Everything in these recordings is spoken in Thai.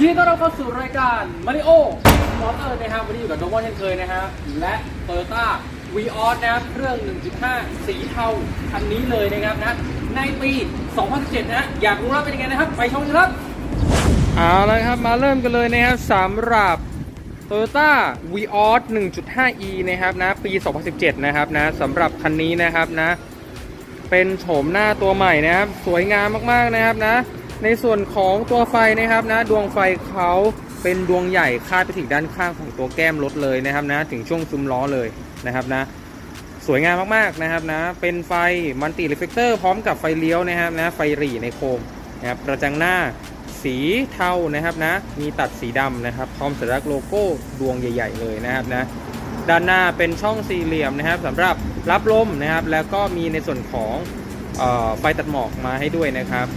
ยินดีต้อนรับเข้าสู่รายการมาริโอมอเตอร์นะครับวันนี้อยู่กับโดมอนเช่นเคยนะฮะและโตโยต้าวีออสนะครับเครื่อง 1.5 สีเทาคันนี้เลยนะครับนะในปี 2017 นะอยากรู้ว่าเป็นยังไงนะครับ ไปชมกันครับเอาละครับมาเริ่มกันเลยนะครับสำหรับ Toyota v ีออส 1.5e นะครับนะปี 2017 นะครับนะสำหรับคันนี้นะครับนะเป็นโฉมหน้าตัวใหม่นะครับ สวยงามมากๆนะครับนะ ในส่วนของตัวไฟนะครับนะดวงไฟเขาเป็นดวงใหญ่คาดไปถึงด้านข้างของตัวแก้มรถเลยนะครับนะถึงช่วงซุ้มล้อเลยนะครับนะสวยงามมากๆนะครับนะเป็นไฟมัลติรีเฟกเตอร์พร้อมกับไฟเลี้ยวนะครับนะไฟหรี่ในโคมนะครับกระจังหน้าสีเทานะครับนะมีตัดสีดำนะครับพร้อมสัญลักษณ์โลโก้ดวงใหญ่ ๆ เลยนะครับนะด้านหน้าเป็นช่องสี่เหลี่ยมนะครับสำหรับรับลมนะครับแล้วก็มีในส่วนของเออไฟตัดหมอกมาให้ด้วยนะครับ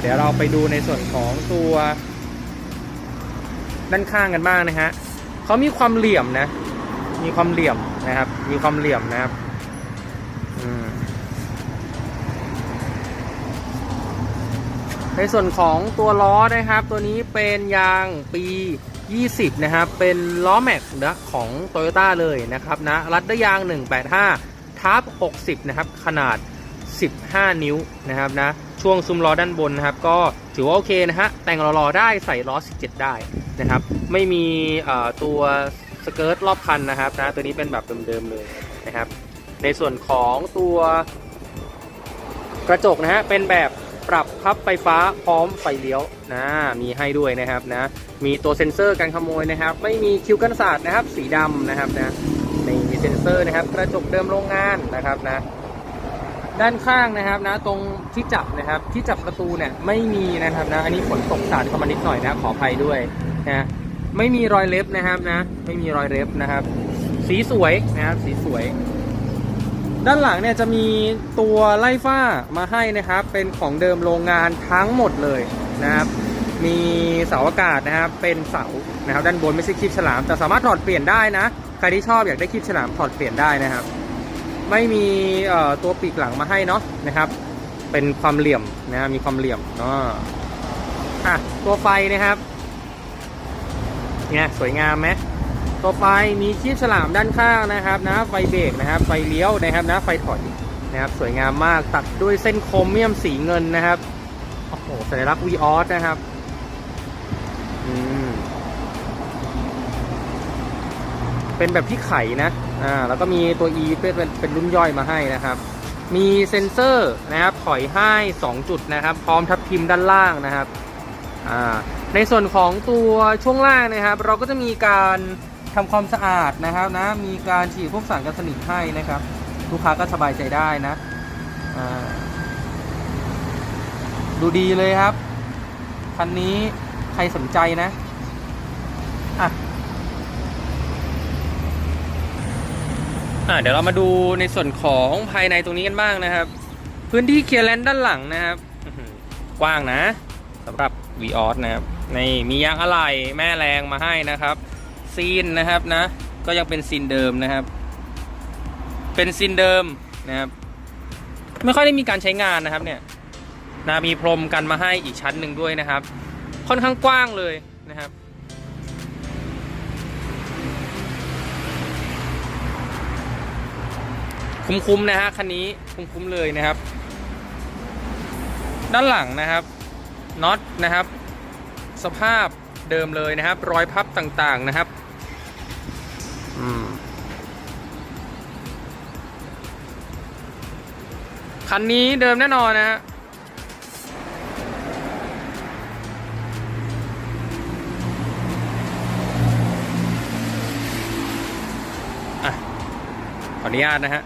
เดี๋ยวเราไปดูในส่วนของตัวด้านข้างกันบ้างนะฮะเขามีความเหลี่ยมนะ มีความเหลี่ยมนะครับ มีความเหลี่ยมนะครับในส่วนของตัวล้อนะครับ ตัวนี้เป็นยางปี 20 นะครับ เป็นล้อแม็กนะของ Toyota เลยนะครับนะ รัดด้วยยาง 185ทับ60 นะครับ ขนาด 15 นิ้วนะครับนะช่วงซุ้มล้อด้านบนนะครับ ก็ถือว่าโอเคนะฮะแต่งรอๆได้ใส่ล้อ 17 ได้นะครับ ไม่มีเอ่อตัวสเกิร์ตรอบคันนะครับนะตัวนี้เป็นแบบเดิมๆเลยนะครับ ในส่วนของตัวกระจกนะฮะเป็นแบบปรับพับไฟฟ้าพร้อมไฟเลี้ยวนะมีให้ด้วยนะครับนะมีตัวเซ็นเซอร์การขโมยนะครับ ไม่มีคิวกันศาสตร์นะครับ สีดำนะครับนะในมีเซ็นเซอร์นะครับ กระจกเดิมโรงงานนะครับนะ ด้านข้างนะครับนะตรงที่จับนะครับที่จับประตูเนี่ยไม่มีนะครับนะอันนี้ฝนตกสาดเข้ามานิดหน่อยนะขออภัยด้วยนะไม่มีรอยเล็บนะครับนะไม่มีรอยเล็บนะครับ สีสวยนะครับสีสวย ด้านหลังเนี่ยจะมีตัวไล่ฝ้ามาให้นะครับ เป็นของเดิมโรงงานทั้งหมดเลยนะครับ มีเสาอากาศนะครับเป็นเสานะครับ ด้านบนไม่ใช่คลิปฉลามแต่สามารถถอดเปลี่ยนได้นะใครที่ชอบอยากได้คลิปฉลามถอดเปลี่ยนได้นะครับ ไม่มีตัวปีกหลังมาให้เนาะนะครับ เป็นความเหลี่ยมนะมีความเหลี่ยมอ่าอะตัวไฟนะครับเนี่ยสวยงามไหมตัวไฟมีคีบฉลามด้านข้างนะครับนะไฟเบรกนะครับไฟเลี้ยวนะครับนะไฟถอยนะครับสวยงามมากตัดด้วยเส้นโครเมียมสีเงินนะครับโอ้โหสัญลักษณ์วีออสนะครับอืมเป็นแบบที่ไขนะ อ่าแล้วก็มีตัว E เป็นเป็นรุ่นย่อยมาให้นะครับ มีเซ็นเซอร์นะครับถอยให้2จุดนะครับ พร้อมทับทิมด้านล่างนะครับอ่าในส่วนของตัวช่วงล่างนะครับ เราก็จะมีการทำความสะอาดนะครับนะมีการฉีดพวกสารกันสนิทให้นะครับ ลูกค้าก็สบายใจได้นะดูดีเลยครับ คันนี้ใครสนใจนะ อะ อะเดี๋ยวเรามาดูในส่วนของภายในตรงนี้กันบ้างนะครับ พื้นที่เคลียร์แลนด์ด้านหลังนะครับกว้างนะสำหรับ v ีออสนะครับนี่มียางอะไหล่แม่แรงมาให้นะครับ ซีนนะครับนะ ก็ยังเป็นซีนเดิมนะครับ เป็นซีนเดิมนะครับ ไม่ค่อยได้มีการใช้งานนะครับเนี่ยนะมีพรมกันมาให้อีกชั้นหนึ่งด้วยนะครับ ค่อนข้างกว้างเลยนะครับ คุ้มๆนะฮะคันนี้คุ้มๆเลยนะครับ ด้านหลังนะครับน็อตนะครับ สภาพเดิมเลยนะครับ รอยพับต่างๆนะครับคันนี้เดิมแน่นอนนะฮะอะขออนุญาตนะฮะ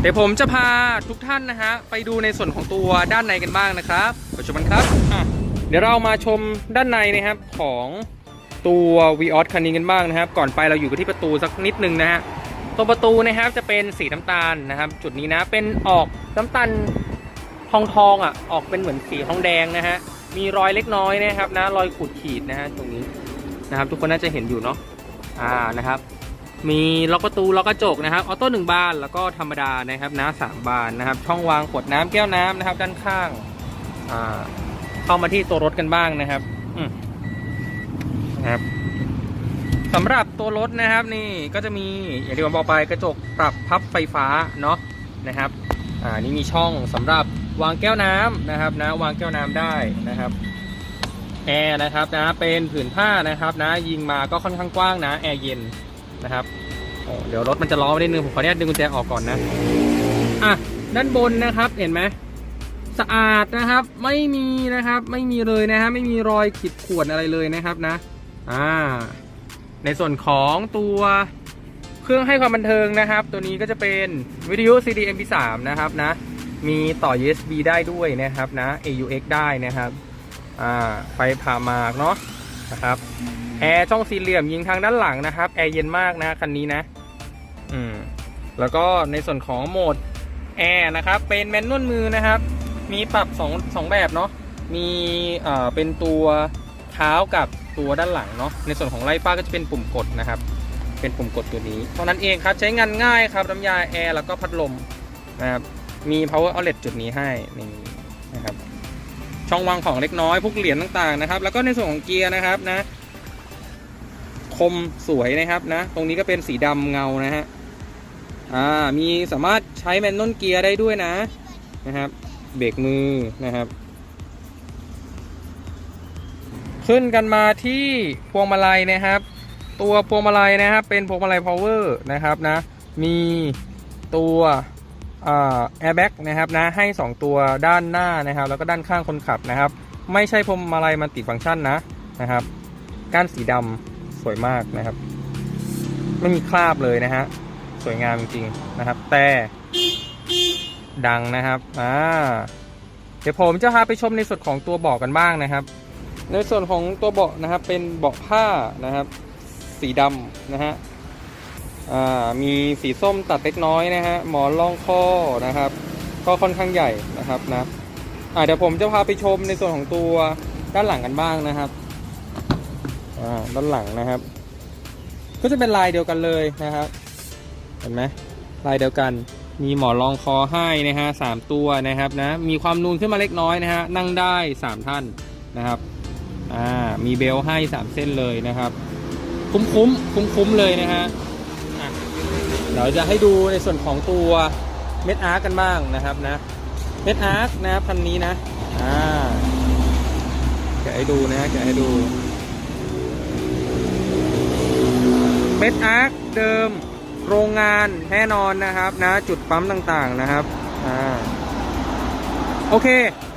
เดี๋ยวผมจะพาทุกท่านนะฮะไปดูในส่วนของตัวด้านในกันบ้างนะครับไปชมกันครับอะเดี๋ยวเรามาชมด้านในนะครับของตัว v ีออสคันนี้กันบ้างนะครับ ก่อนไปเราอยู่กันที่ประตูสักนิดนึงนะฮะตัวประตูนะครับจะเป็นสีน้ำตาลนะครับ จุดนี้นะเป็นออกน้ำตาลทองทองๆอะออกเป็นเหมือนสีทองแดงนะฮะมีรอยเล็กน้อยนะครับนะรอยขูดขีดนะฮะตรงนี้นะครับ ทุกคนน่าจะเห็นอยู่เนาะอ่านะครับ มีล็อกประตูล็อกกระจกนะครับออโต้หนึ่งบานแล้วก็ธรรมดานะครับนะสามบานนะครับ ช่องวางขวดน้ำแก้วน้ำนะครับ ด้านข้างอ่าเข้ามาที่ตัวรถกันบ้างนะครับนะครับสำหรับตัวรถนะครับนี่ก็จะมีอย่างที่ผมบอกไปกระจกปรับพับไฟฟ้าเนาะนะครับอ่านี่มีช่องสำหรับวางแก้วน้ำนะครับนะวางแก้วน้ำได้นะครับแอร์นะครับนะเป็นผืนผ้านะครับนะยิงมาก็ค่อนข้างกว้างนะแอร์เย็น นะครับเดี๋ยวรถมันจะล้อไปนิดนึงผมขออนุญาตดึงกุญแจออกก่อนนะอะด้านบนนะครับเห็นไหมสะอาดนะครับไม่มีนะครับไม่มีเลยนะฮะไม่มีรอยขีดข่วนอะไรเลยนะครับนะอ่าในส่วนของตัวเครื่องให้ความบันเทิงนะครับ ตัวนี้ก็จะเป็นวิทยุ CD MP3 นะครับนะมีต่อ USB ได้ด้วยนะครับนะ AUX ได้นะครับอ่าไฟผ่ามากเนาะ นะครับแอร์ช่องสี่เหลี่ยมยิงทางด้านหลังนะครับแอร์เย็นมากนะคันนี้นะอืมแล้วก็ในส่วนของโหมดแอร์นะครับเป็นแมนนวลมือนะครับ มีปรับสองสองแบบเนาะมีเอ่อเป็นตัวเท้ากับตัวด้านหลังเนาะในส่วนของไล่ฟ้าก็จะเป็นปุ่มกดนะครับ เป็นปุ่มกดตัวนี้เท่านั้นเองครับใช้งานง่ายครับน้ำยาแอร์แล้วก็พัดลมนะครับมี power outlet จุดนี้ให้นี่ ช่องวางของเล็กน้อยพวกเหรียญต่างๆนะครับ แล้วก็ในส่วนของเกียร์นะครับนะ คมสวยนะครับนะ ตรงนี้ก็เป็นสีดำเงานะฮะอ่ามีสามารถใช้แมนนวลเกียร์ได้ด้วยนะนะครับเบรกมือนะครับ ขึ้นกันมาที่พวงมาลัยนะครับ ตัวพวงมาลัยนะครับ เป็นพวงมาลัย power นะครับนะ มีตัว แอร์แบ็กนะครับนะให้ 2 ตัวด้านหน้านะครับ แล้วก็ด้านข้างคนขับนะครับ ไม่ใช่พวงมาลัยมันติดฟังก์ชันนะนะครับ ก้านสีดำสวยมากนะครับ ไม่มีคราบเลยนะฮะสวยงามจริงๆนะครับ แต่ดังนะครับอ่าเดี๋ยวผมจะพาไปชมในส่วนของตัวเบาะกันบ้างนะครับ ในส่วนของตัวเบาะนะครับเป็นเบาะผ้านะครับ สีดำนะฮะ มีสีส้มตัดเล็กน้อยนะฮะหมอนรองข้อนะครับ ก็ค่อนข้างใหญ่นะครับนะอ่าเดี๋ยวผมจะพาไปชมในส่วนของตัวด้านหลังกันบ้างนะครับอ่าด้านหลังนะครับ ก็จะเป็นลายเดียวกันเลยนะครับเห็นไหมลายเดียวกันมีหมอนรองคอให้นะฮะสามตัวนะครับนะมีความนูนขึ้นมาเล็กน้อยนะฮะนั่งได้สามท่านนะครับอ่ามีเบลให้สามเส้นเลยนะครับ คุ้มคุ้มคุ้มคุ้มๆเลยนะฮะ ดี๋ยวจะให้ดูในส่วนของตัวเม็ดอาร์กันบ้างนะครับนะเม็ดอาร์นะครับคันนี้นะอ่าแกะให้ดูนะแกะให้ดูเม็ดอาร์เดิมโรงงานแน่นอนนะครับนะจุดปั๊มต่างๆนะครับอ่าโอเค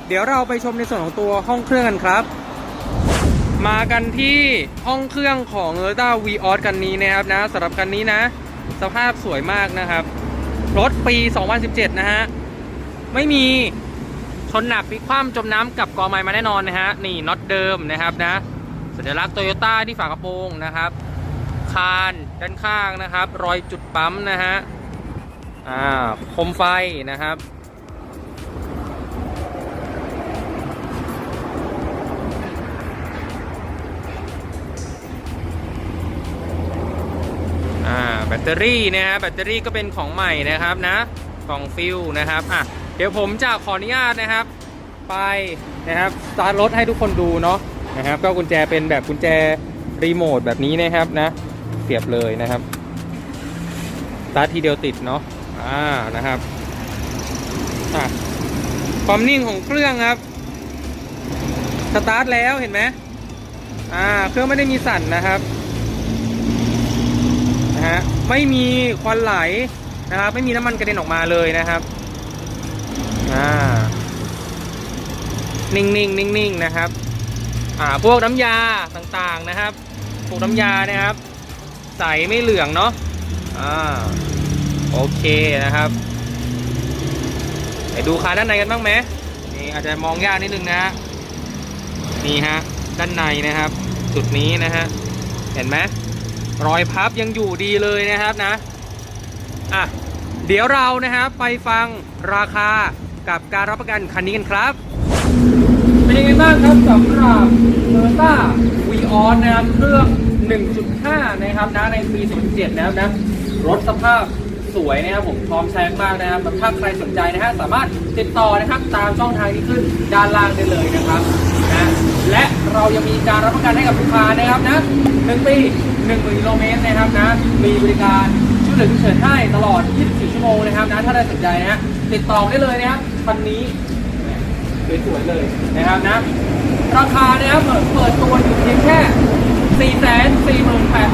เดี๋ยวเราไปชมในส่วนของตัวห้องเครื่องกันครับ มากันที่ห้องเครื่องของ t o y o t a v ีออสกันนี้นะครับนะสำหรับคันนี้นะ สภาพสวยมากนะครับ รถปี 2017 นะฮะ ไม่มีชนหนักพลิกคว่ำจมน้ำกับกอไม้มาแน่นอนนะฮะ นี่น็อตเดิมนะครับนะ สัญลักษณ์โตโยต้าที่ฝากระโปรงนะครับ คานด้านข้างนะครับ รอยจุดปั๊มนะฮะ อ่า คมไฟนะครับ อ่าแบตเตอรี่นะฮะแบตเตอรี่ก็เป็นของใหม่นะครับนะกล่องฟิลนะครับอะเดี๋ยวผมจะขออนุญาตนะครับ ไปนะครับสตาร์ทรถให้ทุกคนดูเนาะนะครับ ก็กุญแจเป็นแบบกุญแจรีโมทแบบนี้นะครับนะ เสียบเลยนะครับสตาร์ททีเดียวติดเนาะอ่านะครับอะความนิ่งของเครื่องครับสตาร์ทแล้วเห็นไหมอ่าเครื่องไม่ได้มีสั่นนะครับ นะฮะไม่มีควันไหลนะครับ ไม่มีน้ำมันกระเด็นออกมาเลยนะครับอ่านิ่งๆนิ่งๆนะครับอ่าพวกน้ำยาต่างๆนะครับพวกน้ำยานะครับ ใสไม่เหลืองเนาะอ่าโอเคนะครับไปดูคานด้านในกันบ้างไหมนี่อาจจะมองยากนิดนึงนะนี่ฮะด้านในนะครับ จุดนี้นะฮะเห็นไหม รอยพับยังอยู่ดีเลยนะครับนะอะเดี๋ยวเรานะครับไปฟังราคากับการรับประกันคันนี้กันครับ เป็นยังไงบ้างครับสำหรับ Toyota v ีออนนะครับเครื่อง 1.5 นะครับนะในปี2017นะครับนะรถสภาพสวยนะครับผมพร้อมใช้มากนะครับถ้าใครสนใจนะฮะสามารถติดต่อนะครับตามช่องทางที่ขึ้นด้านล่างได้เลยนะครับนะและเรายังมีการรับประกันให้กับลูกค้านะครับนะหนึ่งปี หนึ่งหมื่นกิโลเมตรนะครับนะ มีบริการช่วยเหลือฉุกเฉินให้ตลอด 24 ชั่วโมงนะครับนะ ถ้าได้สนใจนะฮะติดต่อได้เลยนะครับคันนี้สวยๆเลยนะครับนะ ราคานะครับเปิดเปิดตัวอยู่เพียงแค่ 4 4 8 8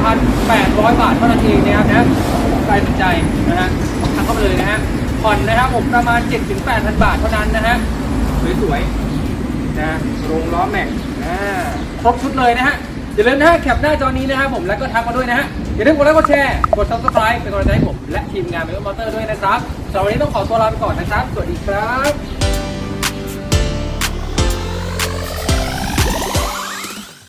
0 0 บาทเท่านั้นเองนะครับนะใครสนใจนะฮะทักเข้าไปเลยนะฮะผ่อนนะครับผมประมาณ 7-8,000 บาทเท่านั้นนะฮะสวยๆนะโรงล้อแม็กอ่าครบชุดเลยนะฮะ อย่าลืมนะฮะแคปหน้าจอนี้นะครับผมแล้วก็ทักมาด้วยนะฮะอย่าลืมกดไลค์กดแชร์กด subscribe เป็นกำลังใจให้ผมและทีมงานเมลมอเตอร์ด้วยนะครับสำหรับวันนี้ต้องขอตัวลาไปก่อนนะครับ สวัสดีครับ